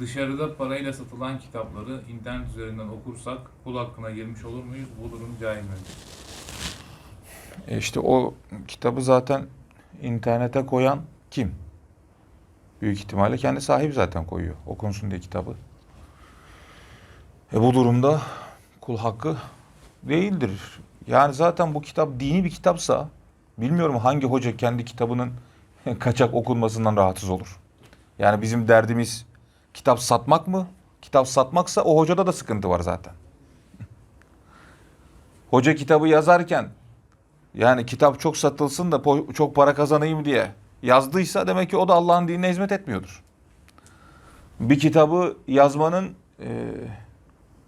Dışarıda parayla satılan kitapları internet üzerinden okursak kul hakkına girmiş olur muyuz? Bu durum caiz midir? E işte o kitabı zaten internete koyan kim? Büyük ihtimalle kendi sahibi zaten koyuyor. Okunsun diye kitabı. E bu durumda kul hakkı değildir. Yani zaten bu kitap dini bir kitapsa bilmiyorum hangi hoca kendi kitabının kaçak okunmasından rahatsız olur. Yani bizim derdimiz kitap satmak mı? Kitap satmaksa o hocada da sıkıntı var zaten. Hoca kitabı yazarken yani kitap çok satılsın da çok para kazanayım diye yazdıysa demek ki o da Allah'ın dinine hizmet etmiyordur. Bir kitabı yazmanın e,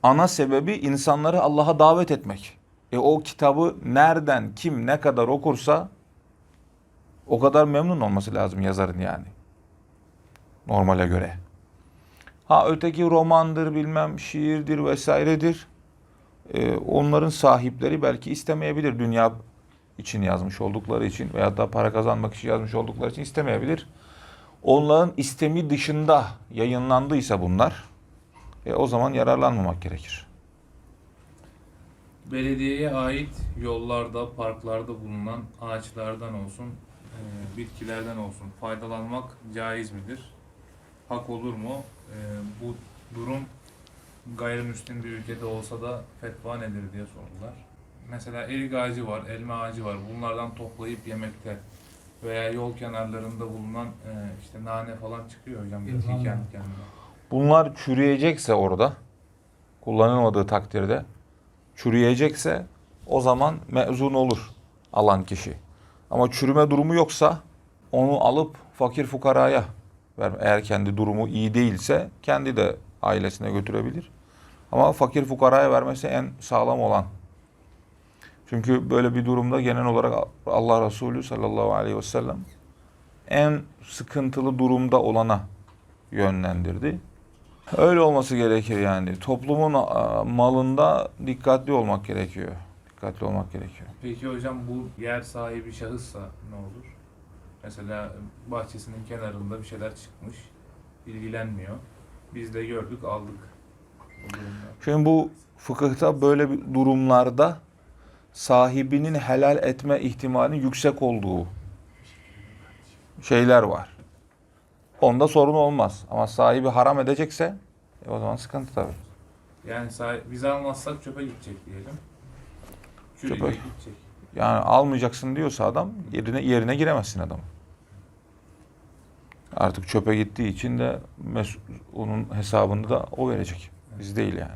ana sebebi insanları Allah'a davet etmek. E o kitabı nereden, kim, ne kadar okursa o kadar memnun olması lazım yazarın yani. Normale göre. Ha öteki romandır, bilmem şiirdir vesairedir. E, onların sahipleri belki istemeyebilir dünya için yazmış oldukları için veya da para kazanmak için yazmış oldukları için istemeyebilir. Onların istemi dışında yayınlandıysa bunlar e, o zaman yararlanmamak gerekir. Belediyeye ait yollarda, parklarda bulunan ağaçlardan olsun, e, bitkilerden olsun faydalanmak caiz midir? Hak olur mu? E, bu durum gayrimüslim bir ülkede olsa da fetva nedir diye sordular. Mesela erik ağacı var, elma ağacı var. Bunlardan toplayıp yemekte veya yol kenarlarında bulunan e, işte nane falan çıkıyor hocam kendi kendine. Bunlar çürüyecekse orada kullanılmadığı takdirde çürüyecekse o zaman mezun olur alan kişi. Ama çürüme durumu yoksa onu alıp fakir fukaraya. Eğer kendi durumu iyi değilse kendi de ailesine götürebilir. Ama fakir fukaraya vermesi en sağlam olan. Çünkü böyle bir durumda genel olarak Allah Resulü sallallahu aleyhi ve sellem en sıkıntılı durumda olana yönlendirdi. Öyle olması gerekir yani. Toplumun malında dikkatli olmak gerekiyor. Dikkatli olmak gerekiyor. Peki hocam bu yer sahibi şahıssa ne olur? Mesela bahçesinin kenarında bir şeyler çıkmış, ilgilenmiyor. Biz de gördük, aldık. Şimdi bu fıkıhta böyle bir durumlarda sahibinin helal etme ihtimalinin yüksek olduğu şeyler var. Onda sorun olmaz. Ama sahibi haram edecekse e, o zaman sıkıntı tabii. Yani sahi- biz almazsak çöpe gidecek diyelim. Çürüyecek Çöpe. gidecek. Yani almayacaksın diyorsa adam yerine yerine giremezsin adam. Artık çöpe gittiği için de onun hesabını da o verecek. Biz değil yani.